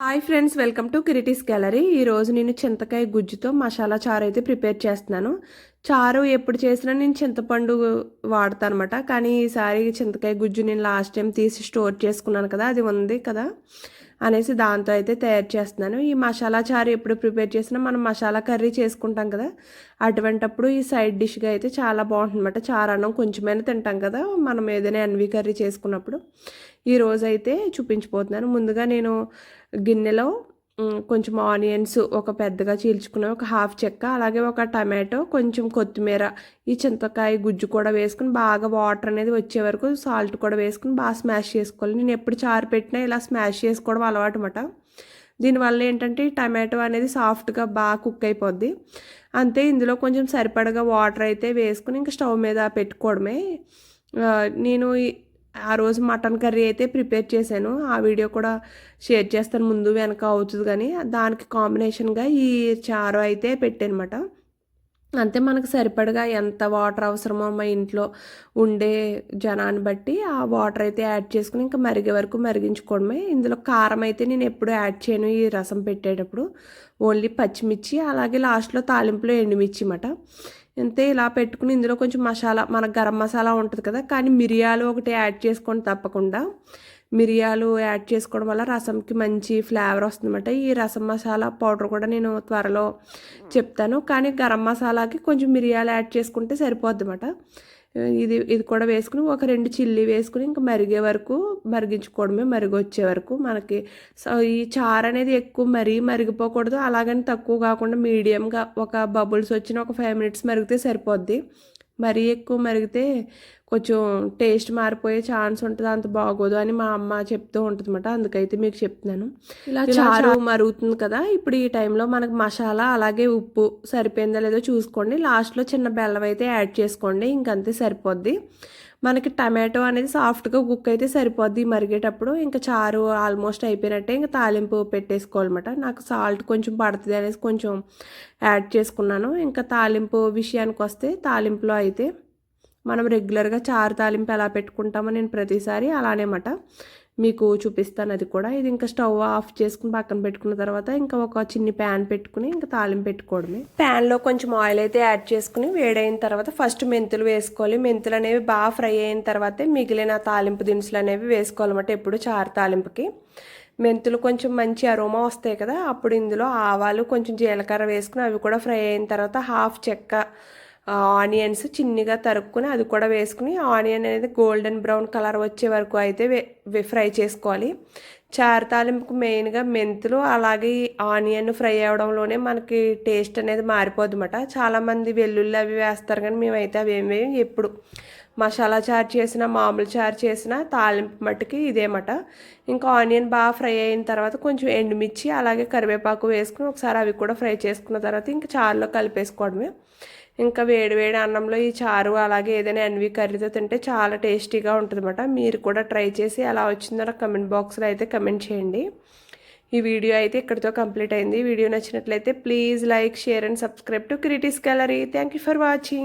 Hi friends welcome to Kiriti's gallery. ఈరోజు నేను చింతకాయ గుజ్జుతో మసాలా చారు అయితే ప్రిపేర్ చేస్తున్నాను. చారు ఎప్పుడు చేసినా నేను చింతపండు వాడతాను అనమాట కానీ ఈసారి చింతకాయ గుజ్జు నేను లాస్ట్ టైం తీసి స్టోర్ చేసుకున్నాను కదా అది ఉంది కదా అనేసి దాంతో అయితే తయారు చేస్తున్నాను. ఈ మసాలా చారు ఎప్పుడు ప్రిపేర్ చేసినా మనం మసాలా కర్రీ చేసుకుంటాం కదా అటువంటప్పుడు ఈ సైడ్ డిష్గా అయితే చాలా బాగుంటుంది అనమాట చారు అన్నం కొంచెమైనా తింటాం కదా మనం ఏదైనా ఎన్వి కర్రీ చేసుకున్నప్పుడు. ఈ అయితే చూపించిపోతున్నాను. ముందుగా నేను గిన్నెలో కొంచెం ఆనియన్స్ ఒక పెద్దగా చీల్చుకున్న ఒక హాఫ్ చెక్క అలాగే ఒక టమాటో కొంచెం కొత్తిమీర ఈ చింతకాయ గుజ్జు కూడా వేసుకుని బాగా వాటర్ అనేది వచ్చే వరకు సాల్ట్ కూడా వేసుకుని బాగా స్మాష్ చేసుకోవాలి. నేను ఎప్పుడు చారు పెట్టినా ఇలా స్మాష్ చేసుకోవడం అలవాటు అనమాట దీనివల్ల ఏంటంటే టమాటో అనేది సాఫ్ట్గా బాగా కుక్ అయిపోద్ది. అంతే ఇందులో కొంచెం సరిపడగా వాటర్ అయితే వేసుకుని ఇంకా స్టవ్ మీద పెట్టుకోవడమే. నేను ఆ రోజు మటన్ కర్రీ అయితే ప్రిపేర్ చేశాను. ఆ వీడియో కూడా షేర్ చేస్తాను ముందు వెనక అవుతుంది కానీ దానికి కాంబినేషన్గా ఈ చారు అయితే పెట్టానమాట. అంతే మనకు సరిపడగా ఎంత వాటర్ అవసరమో మా ఇంట్లో ఉండే జనాన్ని బట్టి ఆ వాటర్ అయితే యాడ్ చేసుకుని ఇంకా మరిగే వరకు మరిగించుకోవడమే. ఇందులో కారం అయితే నేను ఎప్పుడు యాడ్ చేయను ఈ రసం పెట్టేటప్పుడు. ఓన్లీ పచ్చిమిర్చి అలాగే లాస్ట్లో తాలింపులో ఎండుమిర్చి అన్నమాట. అంతే ఇలా పెట్టుకుని ఇందులో కొంచెం మసాలా మన గరం మసాలా ఉంటుంది కదా కానీ మిరియాలు ఒకటి యాడ్ చేసుకోండి తప్పకుండా. మిరియాలు యాడ్ చేసుకోవడం వల్ల రసంకి మంచి ఫ్లేవర్ వస్తుందన్నమాట. ఈ రసం మసాలా పౌడర్ కూడా నేను త్వరలో చెప్తాను. కానీ గరం మసాలాకి కొంచెం మిరియాలు యాడ్ చేసుకుంటే సరిపోద్ది అన్నమాట ఇది ఇది కూడా వేసుకుని ఒక రెండు చిల్లీ వేసుకుని ఇంకా మరిగే వరకు మరిగించుకోవడమే మరిగొచ్చే వరకు మనకి ఈ చారు అనేది ఎక్కువ మరీ మరిగిపోకూడదు. అలాగని తక్కువ కాకుండా మీడియంగా ఒక బబుల్స్ వచ్చిన ఒక ఫైవ్ మినిట్స్ మరిగితే సరిపోద్ది. మరీ ఎక్కువ మరిగితే కొంచెం టేస్ట్ మారిపోయే ఛాన్స్ ఉంటుంది? అంత బాగోదు అని మా అమ్మ చెప్తూ ఉంటుంది అనమాట అందుకైతే మీకు చెప్తున్నాను. ఇలా చారు మరుగుతుంది కదా? ఇప్పుడు ఈ టైంలో మనకు మసాలా అలాగే ఉప్పు సరిపోయిందో లేదో చూసుకోండి. లాస్ట్లో చిన్న బెల్లం అయితే యాడ్ చేసుకోండి. ఇంకంతే సరిపోద్ది. మనకి టమాటో అనేది సాఫ్ట్గా కుక్ అయితే సరిపోద్ది మరిగేటప్పుడు. ఇంకా చారు ఆల్మోస్ట్ అయిపోయినట్టే ఇంకా తాలింపు పెట్టేసుకోవాలన్నమాట. నాకు సాల్ట్ కొంచెం పడుతుంది అనేసి కొంచెం యాడ్ చేసుకున్నాను. ఇంకా తాలింపు విషయానికి వస్తే తాలింపులో అయితే మనం రెగ్యులర్గా చారు తాలింపు ఎలా పెట్టుకుంటామో నేను ప్రతిసారి అలానేమాట మీకు చూపిస్తాను అది కూడా. ఇది ఇంకా స్టవ్ ఆఫ్ చేసుకుని పక్కన పెట్టుకున్న తర్వాత ఇంకా ఒక చిన్ని ప్యాన్ పెట్టుకుని ఇంకా తాలింపు పెట్టుకోవడమే. ప్యాన్లో కొంచెం ఆయిల్ అయితే యాడ్ చేసుకుని వేడైన తర్వాత ఫస్ట్ మెంతులు వేసుకోవాలి. మెంతులు అనేవి బాగా ఫ్రై అయిన తర్వాతే మిగిలిన తాలింపు దినుసులు అనేవి వేసుకోవాలన్నమాట ఎప్పుడు చారు తాలింపుకి. మెంతులు కొంచెం మంచి అరోమా వస్తాయి కదా అప్పుడు ఇందులో ఆవాలు కొంచెం జీలకర్ర వేసుకుని అవి కూడా ఫ్రై అయిన తర్వాత హాఫ్ చెక్క ఆనియన్స్ చిన్నగా తరుక్కుని అది కూడా వేసుకుని ఆనియన్ అనేది గోల్డెన్ బ్రౌన్ కలర్ వచ్చే వరకు అయితే ఫ్రై చేసుకోవాలి. చారు తాలింపుకు మెయిన్గా మెంతులు అలాగే ఆనియన్ ఫ్రై అవ్వడంలోనే మనకి టేస్ట్ అనేది మారిపోద్ది చాలామంది వెల్లుల్లి అవి వేస్తారు కానీ మేమైతే అవి ఏమి ఎప్పుడు. మసాలా చారు చేసిన మామూలు చారు చేసిన తాలింపు మట్టుకి ఇదేమాట ఇంకా ఆనియన్ బాగా ఫ్రై అయిన తర్వాత కొంచెం ఎండుమిర్చి అలాగే కరివేపాకు వేసుకుని ఒకసారి అవి కూడా ఫ్రై చేసుకున్న తర్వాత ఇంకా చారులో కలిపేసుకోవడమే. ఇంకా వేడివేడి అన్నంలో ఈ చారు అలాగే ఏదైనా ఎన్వి కర్రీతో తింటే చాలా టేస్టీగా ఉంటుందన్నమాట. మీరు కూడా ట్రై చేసి ఎలా వచ్చిందో కమెంట్ బాక్స్లో అయితే కమెంట్ చేయండి. ఈ వీడియో అయితే ఇక్కడితో కంప్లీట్ అయింది. వీడియో నచ్చినట్లయితే please like share and subscribe to Kiriti's gallery. Thank for watching.